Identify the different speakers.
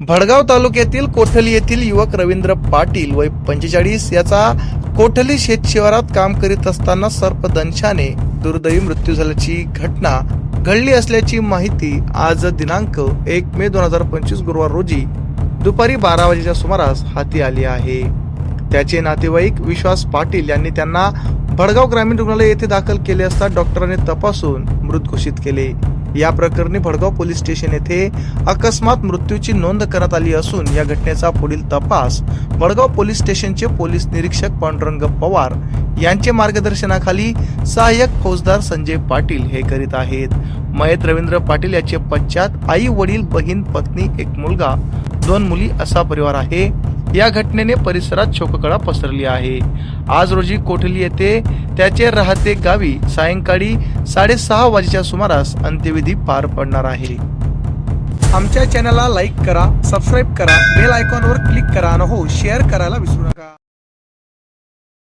Speaker 1: भडगाव तालुक्यातील कोठली येथील युवक रवींद्र पाटील वय पंचेचाळीस याचा कोठली शेत शिवारात काम करीत असताना सर्पदंशाने दुर्दैवी मृत्यू झाल्याची घटना घडली असल्याची माहिती आज दिनांक एक मे दोन हजार पंचवीस गुरुवार रोजी दुपारी बारा वाजेच्या सुमारास हाती आली आहे. त्याचे नातेवाईक विश्वास पाटील यांनी त्यांना भडगाव ग्रामीण रुग्णालय येथे दाखल केले असता डॉक्टरांनी तपासून मृत घोषित केले. या प्रकरणी भडगाव पोलीस स्टेशन येथे अकस्मात मृत्यूची नोंद करण्यात आली असून या घटनेचा पुढील तपास भडगाव पोलीस स्टेशनचे पोलीस निरीक्षक पांडुरंग पवार यांचे मार्गदर्शनाखाली सहाय्यक फौजदार संजय पाटील हे करीत आहेत. मयत रवींद्र पाटील याचे पश्चात आई वडील बहीण पत्नी एक मुलगा दोन मुली असा परिवार आहे. या घटनेने परिसरात शोककळा पसरली आहे. आज रोजी कोठली येथे त्याचे राहते गावी सायंकाळी साडेसहा वाजेच्या सुमारास अंत्यविधी पार पडणार आहे. आमच्या चॅनलला लाईक करा सबस्क्राईब करा बेल आयकॉनवर क्लिक करा आणि हो शेअर करायला विसरू नका.